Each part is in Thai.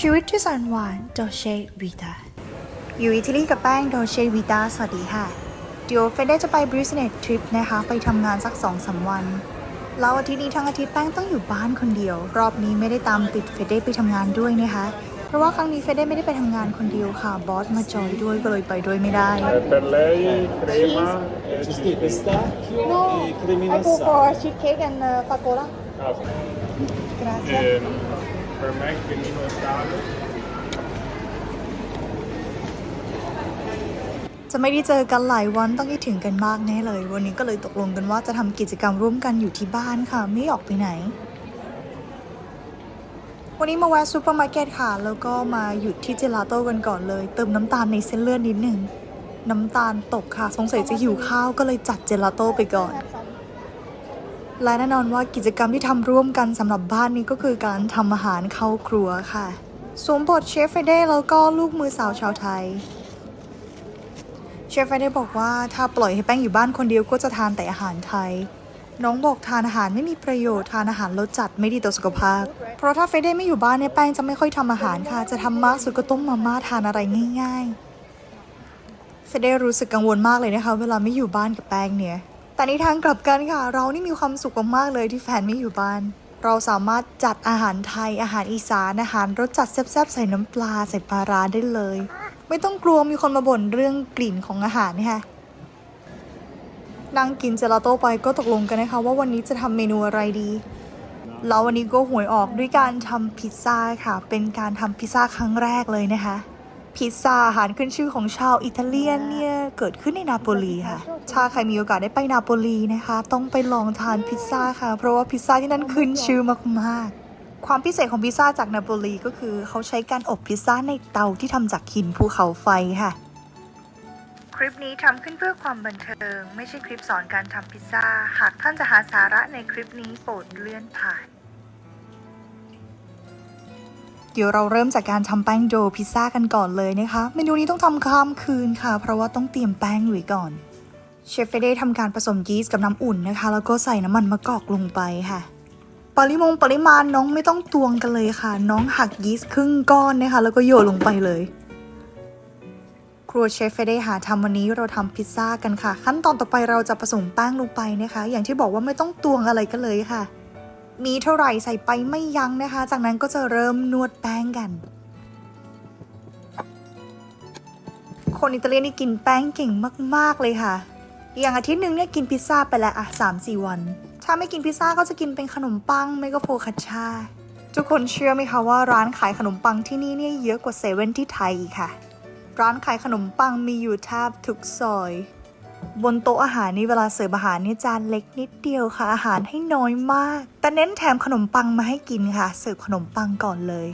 ชีวิตที่แสนหวานโดเชวิตาอยู่อิตาลีกับแป้งโดเชวิตาสวัสดีค่ะ เดี๋ยวเฟเดจะไปบริสเนตทริปนะคะ ไปทำงานสักสองสามวันแล้วอาทิตย์นี้ทั้งอาทิตย์แป้งต้องอยู่บ้านคนเดียว รอบนี้ไม่ได้ตามติดเฟเดไปทำงานด้วยนะคะ เพราะว่าครั้งนี้เฟเดไม่ได้ไปทำงานคนเดียวค่ะ บอสมาจอยด้วยก็เลยไปด้วยไม่ได้ Eh, per lei crema e Ci pistacchio No, e cremino I go assale. for cheesecake and uh, fagola. ah, Grazie. Per me cremino e sale จะไม่ได้เจอกันหลายวันต้องคิดถึงกันมากแน่เลย วันนี้ก็เลยตกลงกันว่าจะทำกิจกรรมร่วมกันอยู่ที่บ้านค่ะ ไม่ออกไปไหน วันนี้มาแวะซูเปอร์มาร์เก็ตค่ะ แล้วก็มาหยุดที่เจลาโต้กันก่อนเลย เติมน้ำตาลในเส้นเลือดนิดหนึ่งน้ำตาลตกค่ะ สงสัยจะหิวข้าวก็เลยจัดเจลาโต้ไปก่อน และแน่นอนว่ากิจกรรมที่ทำร่วมกันสำหรับบ้านนี้ก็คือการทำอาหารเข้าครัวค่ะ สวมบทเชฟเฟเด้แล้วก็ลูกมือสาวชาวไทย เชฟเฟเด้บอกว่าถ้าปล่อยให้แป้งอยู่บ้านคนเดียวก็จะทานแต่อาหารไทย น้องบอกทานอาหารไม่มีประโยชน์ทานอาหารรสจัดไม่ดีต่อสุขภาพ เพราะถ้าเฟเด้ไม่อยู่บ้านเนี่ยแป้งจะไม่ค่อยทำอาหารค่ะ จะทำมากสุดก็ต้มมาม่าทานอะไรง่ายๆเฟเด้รู้สึกกังวลมากเลยนะคะ เวลาไม่อยู่บ้านกับแป้งเนี่ย แต่ในทางกลับกันค่ะ เรานี่มีความสุขมากๆเลยที่แฟนไม่อยู่บ้าน เราสามารถจัดอาหารไทยอาหารอีสานอาหารรสจัดแซ่บๆใส่น้ำปลาใส่ปลาร้าได้เลย ไม่ต้องกลัวมีคนมาบ่นเรื่องกลิ่นของอาหารนะคะนั่งกินเจลาโต้ไปก็ตกลงกันนะคะว่าวันนี้จะทำเมนูอะไรดีแล้ววันนี้ก็หวยออกด้วยการทำพิซซ่าค่ะ เป็นการทำพิซซ่าครั้งแรกเลยนะคะ พิซซ่าอาหารขึ้นชื่อของชาวอิตาเลียนเนี่ยเกิดขึ้นในนาโปลีค่ะ ถ้าใครมีโอกาสได้ไปนาโปลีนะคะ ต้องไปลองทานพิซซ่าค่ะ เพราะว่าพิซซ่าที่นั่นขึ้นชื่อมากๆ ความพิเศษของพิซซ่าจากนาโปลีก็คือเขาใช้การอบพิซซ่าในเตาที่ทำจากหินภูเขาไฟค่ะ คลิปนี้ทำขึ้นเพื่อความบันเทิง ไม่ใช่คลิปสอนการทำพิซซ่า หากท่านจะหาสาระในคลิปนี้โปรดเลื่อนผ่าน เดี๋ยวเราเริ่มจากการทำแป้งโดพิซซ่ากันก่อนเลยนะคะ เมนูนี้ต้องทำข้ามคืนค่ะ เพราะว่าต้องเตรียมแป้งไว้ก่อน เชฟเฟเด้ทำการผสมยีสต์กับน้ำอุ่นนะคะ แล้วก็ใส่น้ำมันมะกอกลงไปค่ะปริมงปริมาณน้องไม่ต้องตวงกันเลยค่ะ น้องหักยีสต์ครึ่งก้อนนะคะ แล้วก็โยนลงไปเลย ครัวเชฟเฟเด้หาทำวันนี้เราทำพิซซ่ากันค่ะ ขั้นตอนต่อไปเราจะผสมแป้งลงไปนะคะ อย่างที่บอกว่าไม่ต้องตวงอะไรกันเลยค่ะ มีเท่าไหร่ใส่ไปไม่ยั้งนะคะ จากนั้นก็จะเริ่มนวดแป้งกัน คนอิตาเลียนนี่กินแป้งเก่งมาก ๆ เลยค่ะ อย่างอาทิตย์หนึ่งเนี่ยกินพิซซ่าไปแล้วอะสามสี่วัน ถ้าไม่กินพิซซ่าก็จะกินเป็นขนมปังไม่ก็โฟคาชาทุกคนเชื่อไหมคะว่าร้านขายขนมปังที่นี่เนี่ยเยอะกว่าเซเว่นที่ไทยอีกค่ะ ร้านขายขนมปังมีอยู่แทบทุกซอย บนโต๊ะอาหารนี่เวลาเสิร์ฟอาหารนี่จานเล็กนิดเดียวค่ะ อาหารให้น้อยมาก แต่เน้นแถมขนมปังมาให้กินค่ะ เสิร์ฟขนมปังก่อนเลย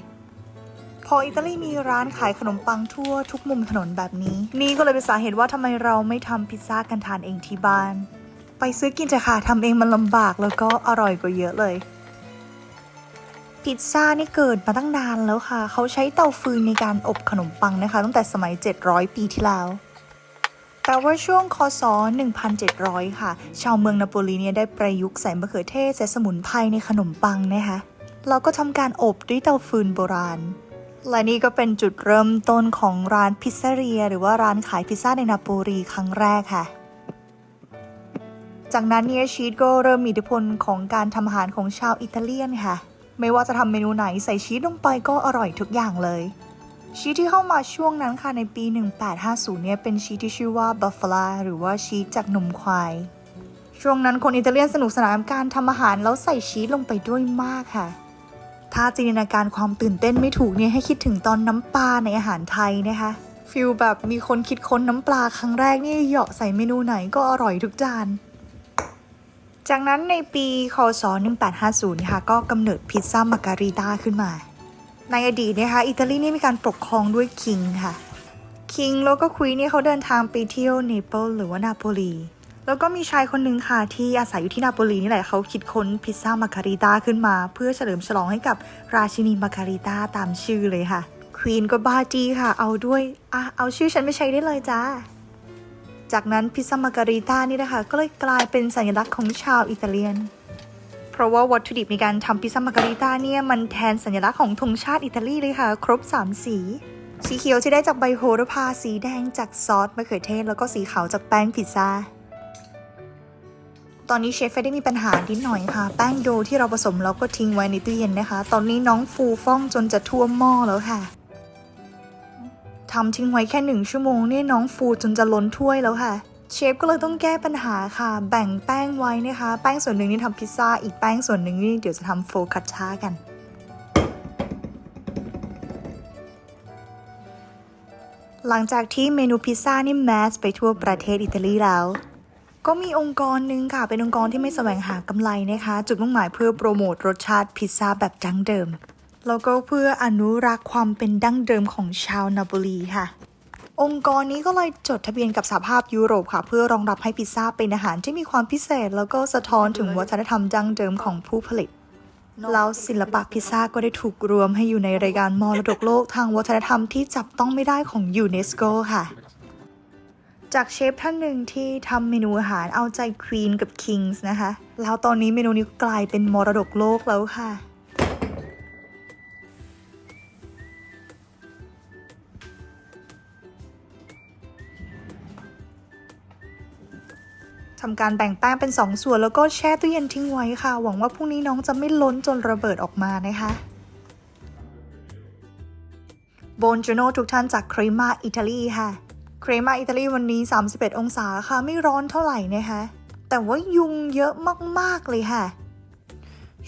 พออิตาลีมีร้านขายขนมปังทั่วทุกมุมถนนแบบนี้ นี่ก็เลยเป็นสาเหตุว่าทำไมเราไม่ทำพิซซ่ากันทานเองที่บ้าน ไปซื้อกินจะค่ะทำเองมันลำบากแล้วก็อร่อยกว่าเยอะเลยพิซซ่านี่เกิดมาตั้งนานแล้วค่ะ เขาใช้เตาฟืนในการอบขนมปังนะคะ ตั้งแต่สมัย 700 ปีที่แล้ว แต่ว่าช่วงคศ 1700 ค่ะ ชาวเมืองนาโปลีเนี่ยได้ประยุกต์ใส่มะเขือเทศและสมุนไพรในขนมปังนะคะแล้วก็ทำการอบด้วยเตาฟืนโบราณ และนี่ก็เป็นจุดเริ่มต้นของร้านพิซซ่าเรีย หรือว่าร้านขายพิซซ่าในนาโปลีครั้งแรกค่ะจากนั้นเนี่ยชีสก็เริ่มมีอิทธิพลของการทำอาหารของชาวอิตาเลียนค่ะ ไม่ว่าจะทำเมนูไหนใส่ชีสลงไปก็อร่อยทุกอย่างเลย ชีที่เข้ามาช่วงนั้นค่ะในปี 1850 เนี่ยเป็นชีที่ชื่อว่าบัฟฟาลาหรือว่าชีจากนมควาย ช่วงนั้นคนอิตาเลียนสนุกสนานกับการทำอาหารแล้วใส่ชีสลงไปด้วยมากค่ะ ถ้าจินตนาการความตื่นเต้นไม่ถูกเนี่ยให้คิดถึงตอนน้ำปลาในอาหารไทยนะคะฟิลแบบมีคนคิดค้นน้ำปลาครั้งแรกนี่เหยาะใส่เมนูไหนก็อร่อยทุกจาน จากนั้นในปีคศ 1850 ค่ะก็กำเนิดพิซซ่ามาการิต้าขึ้นมา ในอดีตนะคะอิตาลีนี่มีการปกครองด้วยคิงค่ะคิงแล้วก็ควีนนี่เขาเดินทางไปเที่ยวเนเปิลหรือว่านาโปลีแล้วก็มีชายคนหนึ่งค่ะที่อาศัยอยู่ที่นาโปลีนี่แหละเขาคิดค้นพิซซ่ามาการิต้าขึ้นมา เพื่อเฉลิมฉลองให้กับราชินีมาการิต้าตามชื่อเลยค่ะควีนก็บ้าจีค่ะ เอาด้วยอะเอาชื่อฉันไปใช้ได้เลยจ้าจากนั้นพิซซ่ามาการิต้านี่นะคะก็เลยกลายเป็นสัญลักษณ์ของชาวอิตาเลียน เพราะว่าวัตถุดิบในการทำพิซซ่ามาการิต้าเนี่ยมันแทนสัญลักษณ์ของธงชาติอิตาลีเลยค่ะ ครบ 3 สี สีเขียวที่ได้จากใบโหระพา สีแดงจากซอสมะเขือเทศ แล้วก็สีขาวจากแป้งพิซซ่า ตอนนี้เชฟเฟได้มีปัญหานิดหน่อยค่ะ แป้งโดที่เราผสมแล้วก็ทิ้งไว้ในตู้เย็นนะคะ ตอนนี้น้องฟูฟ่องจนจะท่วมหม้อแล้วค่ะทำทิ้งไว้แค่หนึ่งชั่วโมงเนี่ยน้องฟูจนจะล้นถ้วยแล้วค่ะ เชฟก็เลยต้องแก้ปัญหาค่ะ แบ่งแป้งไว้นะคะ แป้งส่วนหนึ่งนี่ทำพิซซ่า อีกแป้งส่วนหนึ่งนี่เดี๋ยวจะทำโฟคัชชากัน หลังจากที่เมนูพิซซ่านี่แมสไปทั่วประเทศอิตาลีแล้ว ก็มีองค์กรหนึ่งค่ะ เป็นองค์กรที่ไม่แสวงหากำไรนะคะ จุดมุ่งหมายเพื่อโปรโมทรสชาติพิซซ่าแบบดั้งเดิม แล้วก็เพื่ออนุรักษ์ความเป็นดั้งเดิมของชาวนาโปลีค่ะ องค์กรนี้ก็เลยจดทะเบียนกับสหภาพยุโรปค่ะ เพื่อรองรับให้พิซซ่าเป็นอาหารที่มีความพิเศษ แล้วก็สะท้อนถึงวัฒนธรรมดั้งเดิมของผู้ผลิตแล้วศิลปะพิซซ่าก็ได้ถูกรวมให้อยู่ในรายการมรดกโลกทางวัฒนธรรมที่จับต้องไม่ได้ของยูเนสโกค่ะ จากเชฟท่านหนึ่งที่ทำเมนูอาหารเอาใจควีนกับคิงส์นะคะ แล้วตอนนี้เมนูนี้ก็กลายเป็นมรดกโลกแล้วค่ะ ทำการแบ่งแป้งเป็น 2 ส่วนแล้วก็แช่ตู้เย็นทิ้งไว้ค่ะ หวังว่าพรุ่งนี้น้องจะไม่ล้นจนระเบิดออกมานะคะโบนจูโน่ทุกท่านจากครีมาอิตาลีค่ะครีมาอิตาลีวันนี้ 31 องศาค่ะ ไม่ร้อนเท่าไหร่นะคะ แต่ว่ายุงเยอะมากๆเลยค่ะ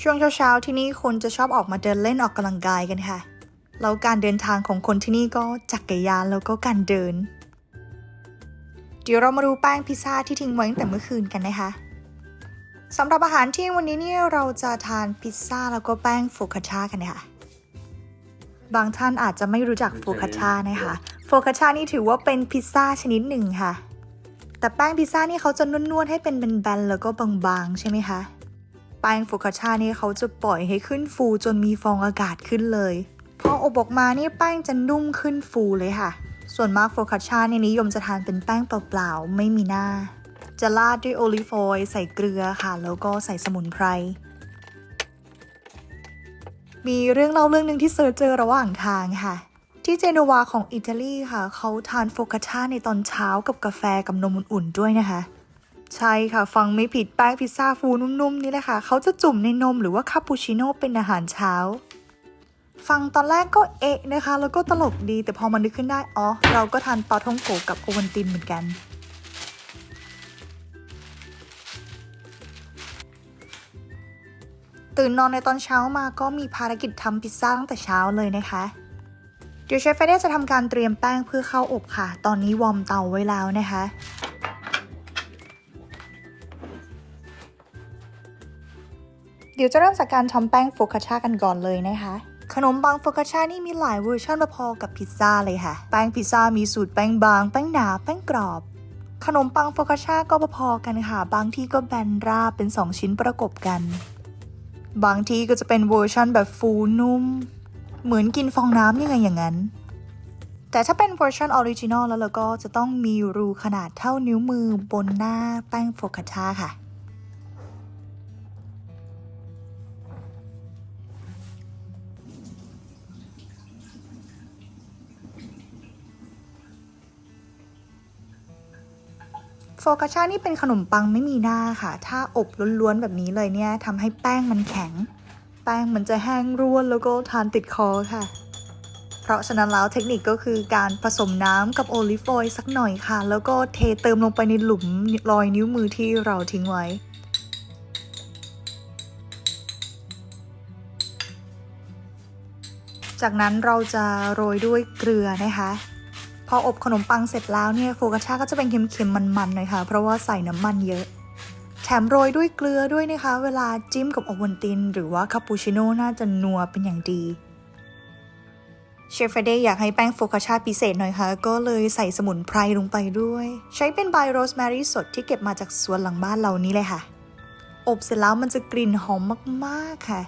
ช่วงเช้าๆที่นี่คนจะชอบออกมาเดินเล่นออกกำลังกายกันค่ะ แล้วการเดินทางของคนที่นี่ก็จักรยานแล้วก็การเดิน ดี๋ยวเรามาดูแป้งพิซซ่าที่ทิ้งไว้ตั้งแต่เมื่อคืนกันนะคะสำหรับอาหารที่วันนี้เนี่ยเราจะทานพิซซ่าแล้วก็แป้งโฟคาชากันค่ะ บางท่านอาจจะไม่รู้จักโฟคาชานะคะโฟคาชานี่ถือว่าเป็นพิซซ่าชนิดหนึ่งค่ะ แต่แป้งพิซซ่านี่เขาจะนวดๆให้เป็นแบนๆแล้วก็บางๆใช่ไหมคะแป้งโฟคาชานี่เขาจะปล่อยให้ขึ้นฟูจนมีฟองอากาศขึ้นเลยพออบออกมานี่แป้งจะนุ่มขึ้นฟูเลยค่ะ ส่วนมากโฟคาชาเนี่ยนิยมจะทานเป็นแป้งเปล่าๆ ไม่มีหน้า จะราดด้วยโอลิฟออยล์ใส่เกลือค่ะ แล้วก็ใส่สมุนไพร มีเรื่องเล่าเรื่องหนึ่งที่เซิร์ชเจอระหว่างทางค่ะ ที่เจนัวาของอิตาลีค่ะ เขาทานโฟคาชาในตอนเช้ากับกาแฟกับนมอุ่นๆด้วยนะคะใช่ค่ะ ฟังไม่ผิดแป้งพิซซ่าฟูนุ่มๆนี่แหละค่ะ เขาจะจุ่มในนมหรือว่าคาปูชิโน่เป็นอาหารเช้า ฟังตอนแรกก็เอะนะคะ แล้วก็ตลกดีแต่พอมันนึกขึ้นได้ อ๋อ เราก็ทานปลาท่องโกกับโอวันตินเหมือนกัน ตื่นนอนในตอนเช้ามาก็มีภารกิจทำพิซซ่าตั้งแต่เช้าเลยนะคะ เดี๋ยวเชฟเฟเดจะทำการเตรียมแป้งเพื่อเข้าอบค่ะ ตอนนี้วอร์มเตาไว้แล้วนะคะเดี๋ยวจะเริ่มจากการทำแป้งโฟคาชากันก่อนเลยนะคะ ขนมปังโฟคาชานี่มีหลายเวอร์ชันมาพอกับพิซซ่าเลยค่ะ แป้งพิซซ่ามีสูตรแป้งบาง แป้งหนา แป้งกรอบ ขนมปังโฟคาชาก็พอๆกันค่ะ บางที่ก็แบนราบเป็น 2 ชิ้นประกบกัน บางที่ก็จะเป็นเวอร์ชันแบบฟูนุ่ม เหมือนกินฟองน้ำยังไงอย่างนั้น แต่ถ้าเป็นเวอร์ชันออริจินอลแล้วเราก็จะต้องมีรูขนาดเท่านิ้วมือบนหน้าแป้งโฟคาชาค่ะ โฟคาชานี่เป็นขนมปังไม่มีหน้าค่ะ ถ้าอบล้วนๆแบบนี้เลยเนี่ยทำให้แป้งมันแข็ง แป้งมันจะแห้งร่วนแล้วก็ทานติดคอค่ะ เพราะฉะนั้นแล้วเทคนิคก็คือการผสมน้ำกับโอลิฟออยล์สักหน่อยค่ะ แล้วก็เทเติมลงไปในหลุมรอยนิ้วมือที่เราทิ้งไว้จากนั้นเราจะโรยด้วยเกลือนะคะ พออบขนมปังเสร็จแล้วเนี่ยโฟกาชาก็จะเป็นเค็มๆมันๆหน่อยค่ะ เพราะว่าใส่น้ำมันเยอะ แถมโรยด้วยเกลือด้วยนะคะ เวลาจิ้มกับโอวัลติน หรือว่าคาปูชิโน่น่าจะนัวเป็นอย่างดีเชฟเฟเดย์อยากให้แป้งโฟกาชาพิเศษหน่อยค่ะ ก็เลยใส่สมุนไพรลงไปด้วย ใช้เป็นใบโรสแมรี่สดที่เก็บมาจากสวนหลังบ้านเรานี้เลยค่ะ อบเสร็จแล้วมันจะกลิ่นหอมมากๆค่ะ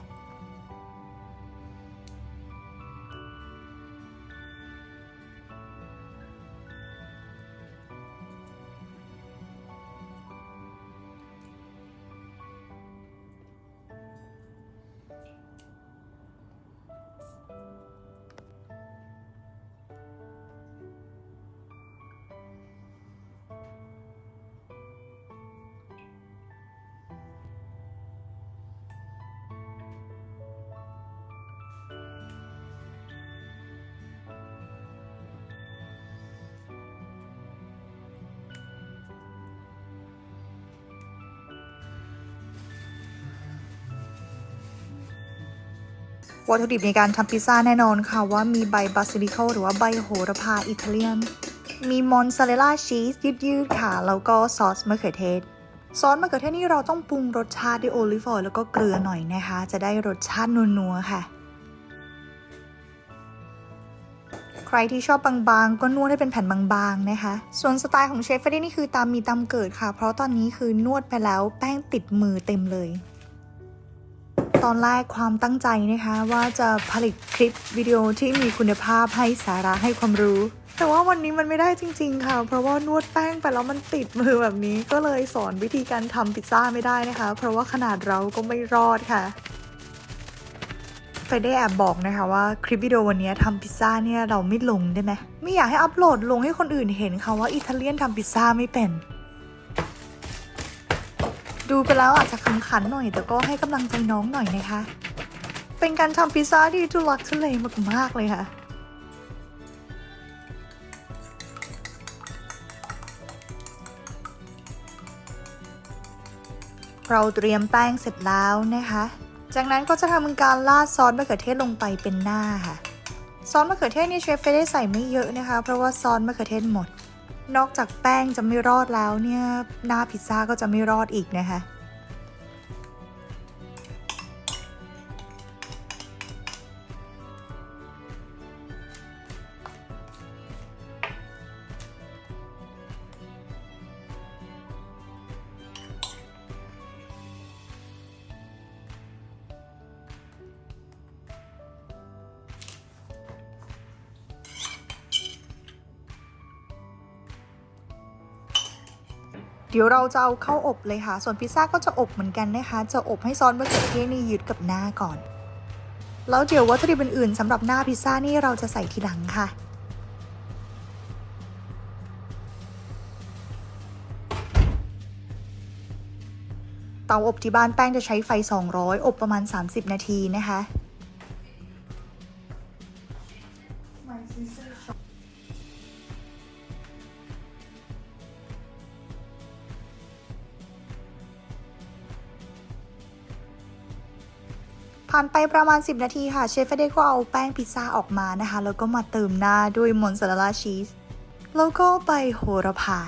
วัตถุดิบในการทำพิซซ่าแน่นอนค่ะว่ามีใบบาซิลิโคหรือว่าใบโหระพาอิตาเลียน มีมอนซาเรลล่าชีสยืดๆค่ะ แล้วก็ซอสมะเขือเทศ ซอสมะเขือเทศนี่เราต้องปรุงรสชาติด้วยโอลิฟออยล์แล้วก็เกลือหน่อยนะคะ จะได้รสชาตินัวๆค่ะ ใครที่ชอบบางๆ ก็นวดให้เป็นแผ่นบางๆนะคะ ส่วนสไตล์ของเชฟเฟรดดี้นี่คือตามมีตามเกิดค่ะ เพราะตอนนี้คือนวดไปแล้วแป้งติดมือเต็มเลย ตอนแรกความตั้งใจนะคะว่าจะผลิตคลิปวิดีโอที่มีคุณภาพให้สาระให้ความรู้ แต่ว่าวันนี้มันไม่ได้จริง ๆ ค่ะ เพราะว่านวดแป้งไปแล้วมันติดมือแบบนี้ ก็เลยสอนวิธีการทำพิซซ่าไม่ได้นะคะ เพราะว่าขนาดเราก็ไม่รอดค่ะไปได้แอบบอกนะคะว่าคลิปวิดีโอวันนี้ทำพิซซ่าเนี่ยเราไม่ลงได้ไหมไม่อยากให้อัปโหลดลงให้คนอื่นเห็นค่ะว่าอิตาเลียนทำพิซซ่าไม่เป็น ดูไปแล้วอาจจะขำขันหน่อย แต่ก็ให้กำลังใจน้องหน่อยนะคะ เป็นการทำพิซซ่าที่ทุลักทุเลมากๆเลยค่ะ เราเตรียมแป้งเสร็จแล้วนะคะ จากนั้นก็จะทำการราดซอสมะเขือเทศลงไปเป็นหน้าค่ะ ซอสมะเขือเทศนี่เชฟเฟได้ใส่ไม่เยอะนะคะ เพราะว่าซอสมะเขือเทศหมด นอกจากแป้งจะไม่รอดแล้วเนี่ย หน้าพิซซ่าก็จะไม่รอดอีกนะคะ เดี๋ยวเราจะเอาเข้าอบเลยค่ะ ส่วนพิซซ่าก็จะอบเหมือนกันนะคะ จะอบให้ซอสมะเขือเทศนี่ยึดกับหน้าก่อน แล้วเดี๋ยววัตถุดิบอื่นๆสำหรับหน้าพิซซ่านี่เราจะใส่ทีหลังค่ะเตาอบที่บ้านแป้งจะใช้ไฟ 200 อบประมาณ 30 นาทีนะคะ ผ่านไปประมาณ 10 นาทีค่ะ เชฟเฟเดก็เอาแป้งพิซซ่าออกมานะคะ แล้วก็มาเติมหน้าด้วยมอนซาเรลล่าชีส แล้วก็ใบโหระพา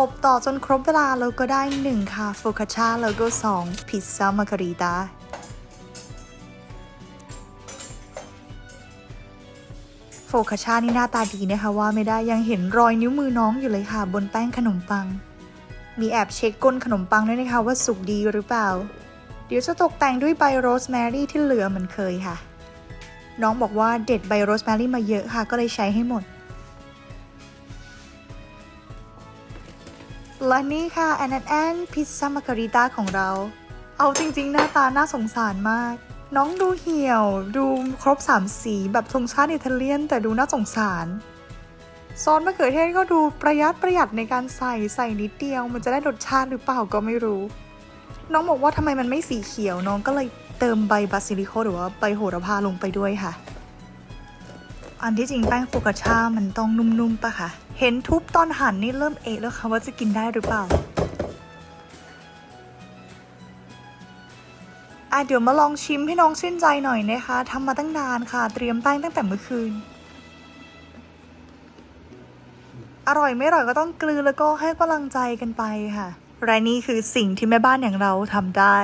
อบต่อจนครบเวลาแล้วก็ได้ 1 ค่ะโฟคาชาแล้วก็ 2 พิซซ่ามาการิตาโฟคาชานี่หน้าตาดีนะคะว่าไม่ได้ยังเห็นรอยนิ้วมือน้องอยู่เลยค่ะ บนแป้งขนมปัง มีแอบเช็คก้นขนมปังด้วยนะคะว่าสุกดีหรือเปล่า เดี๋ยวจะตกแต่งด้วยใบโรสแมรี่ที่เหลือเหมือนเคยค่ะ น้องบอกว่าเด็ดใบโรสแมรี่มาเยอะค่ะก็เลยใช้ให้หมด และนี่ค่ะแอนแอนพิซซ่ามาการิต้าของเรา เอาจริงๆ หน้าตาน่าสงสารมาก น้องดูเหี่ยว ดูครบสามสีแบบธงชาติอิตาเลียน แต่ดูน่าสงสาร ซอสมะเขือเทศก็ดูประหยัดประหยัดในการใส่ใส่นิดเดียว มันจะได้รสชาติหรือเปล่าก็ไม่รู้ น้องบอกว่าทำไมมันไม่สีเขียวน้องก็เลยเติมใบบาซิลิโคหรือว่าใบโหระพาลงไปด้วยค่ะ อันที่จริงแป้งโฟกาชามันต้องนุ่มๆปะคะ เห็นทุบตอนหั่นนี่เริ่มเอะแล้วค่ะว่าจะกินได้หรือเปล่าอะเดี๋ยวมาลองชิมให้น้องชื่นใจหน่อยนะคะทำมาตั้งนานค่ะ เตรียมแป้งตั้งแต่เมื่อคืน อร่อยไม่อร่อยก็ต้องกลืนแล้วก็ให้กำลังใจกันไปค่ะและนี่คือสิ่งที่แม่บ้านอย่างเราทำได้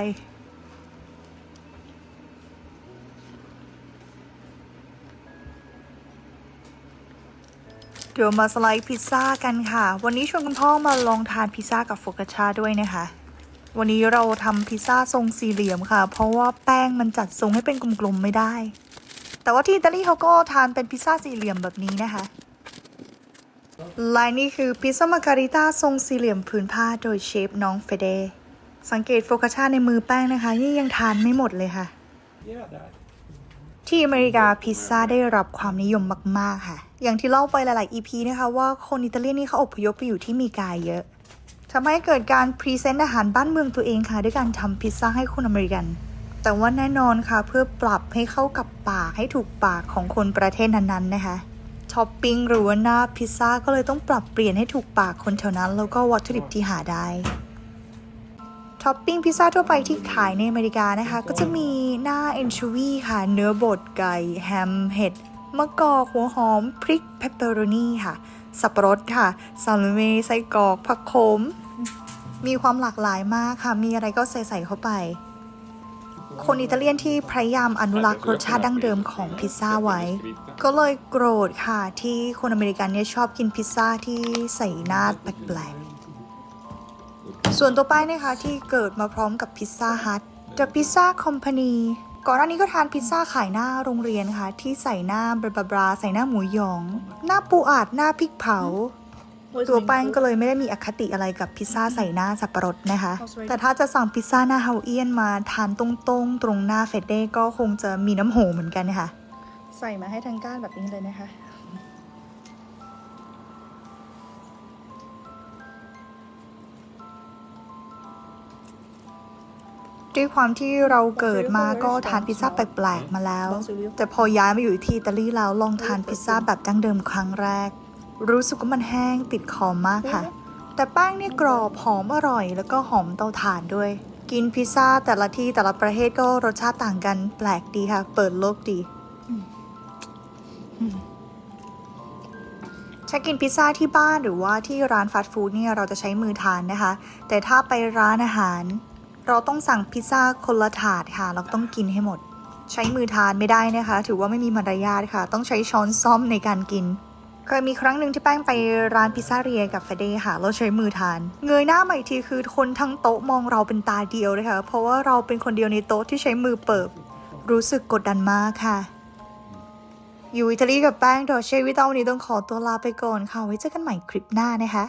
เดี๋ยวมาสไลด์พิซซ่ากันค่ะ วันนี้ชวนคุณพ่อมาลองทานพิซซ่ากับโฟกาชาด้วยนะคะ วันนี้เราทำพิซซ่าทรงสี่เหลี่ยมค่ะ เพราะว่าแป้งมันจัดทรงให้เป็นกลมๆไม่ได้ แต่ว่าที่อิตาลีเขาก็ทานเป็นพิซซ่าสี่เหลี่ยมแบบนี้นะคะและนี่คือพิซซ่ามาการิต้าทรงสี่เหลี่ยมผืนผ้าโดยเชฟน้องเฟเด สังเกตโฟกาชาในมือแป้งนะคะนี่ยังทานไม่หมดเลยค่ะ Yeah, ที่อเมริกาพิซซ่าได้รับความนิยมมาก ๆ ค่ะ อย่างที่เล่าไปหลาย ๆ EP นะคะว่าคนอิตาเลียนนี่เขาอพยพไปอยู่ที่มีกาเยอะทำให้เกิดการพรีเซนต์อาหารบ้านเมืองตัวเองค่ะ ด้วยการทำพิซซ่าให้คนอเมริกัน แต่ว่าแน่นอนค่ะเพื่อปรับให้เข้ากับปากให้ถูกปากของคนประเทศนั้น ๆ นะคะท็อปปิ้งหรือว่าหน้าพิซซ่าก็เลยต้องปรับเปลี่ยนให้ถูกปากคนแถวนั้น แล้วก็วัตถุดิบที่หาได้ท็อปปิ้งพิซซ่าทั่วไปที่ขายในอเมริกานะคะ ก็จะมีหน้าเอนชูวีค่ะ เนื้อบดไก่แฮมเห็ด มะกอกหัวหอม พริกเพปเปอโรนีค่ะ สับปะรดค่ะซาลูเมไส้กรอกผักโขม มีความหลากหลายมากค่ะ มีอะไรก็ใส่ใส่เข้าไป คนอิตาเลียนที่พยายามอนุรักษ์รสชาติดั้งเดิมของพิซซ่าไว้ ก็เลยโกรธค่ะ ที่คนอเมริกันเนี่ยชอบกินพิซซ่าที่ใส่หน้าแปลกๆส่วนตัวป้ายนะคะที่เกิดมาพร้อมกับพิซซ่าฮัท The Pizza Company ก่อนหน้านี้ก็ทานพิซซ่าขายหน้าโรงเรียนค่ะ ที่ใส่หน้าบราบราใส่หน้าหมูหยอง หน้าปูอัดหน้าพริกเผา ตัวแป้งก็เลยไม่ได้มีอคติอะไรกับพิซซ่าใส่หน้าสับปะรดนะคะ แต่ถ้าจะสั่งพิซซ่าหน้าเฮาเอียนมาทานตรงๆ ตรงหน้าเฟดเด้ก็คงจะมีน้ำโหเหมือนกันค่ะ ใส่มาให้ทางก้านแบบนี้เลยนะคะ ด้วยความที่เราเกิดมาก็ทานพิซซ่าแปลกๆมาแล้ว แต่พอย้ายมาอยู่ที่อิตาลีแล้วลองทานพิซซ่าแบบดั้งเดิมครั้งแรก รู้สึกว่ามันแห้งติดคอมากค่ะ แต่แป้งเนี่ยกรอบหอมอร่อย แล้วก็หอมเตาถ่านด้วย กินพิซซ่าแต่ละที่แต่ละประเทศก็รสชาติต่างกันแปลกดีค่ะ เปิดโลกดีถ้ากินพิซซ่าที่บ้านหรือว่าที่ร้านฟาสต์ฟู้ดเนี่ยเราจะใช้มือทานนะคะ แต่ถ้าไปร้านอาหาร เราต้องสั่งพิซซ่าคนละถาดค่ะ เราต้องกินให้หมด ใช้มือทานไม่ได้นะคะ ถือว่าไม่มีมารยาทค่ะ ต้องใช้ช้อนซ่อมในการกิน เคยมีครั้งหนึ่งที่แป้งไปร้านพิซซ่าเรียกับเฟเดค่ะ เราใช้มือทาน เงยหน้ามาอีกทีคือคนทั้งโต๊ะมองเราเป็นตาเดียวเลยค่ะเพราะว่าเราเป็นคนเดียวในโต๊ะที่ใช้มือเปิบ รู้สึกกดดันมากค่ะ อยู่อิตาลีกับแป้งดอเชวิตาวันนี้ต้องขอตัวลาไปก่อนค่ะ ไว้เจอกันใหม่คลิปหน้านะคะ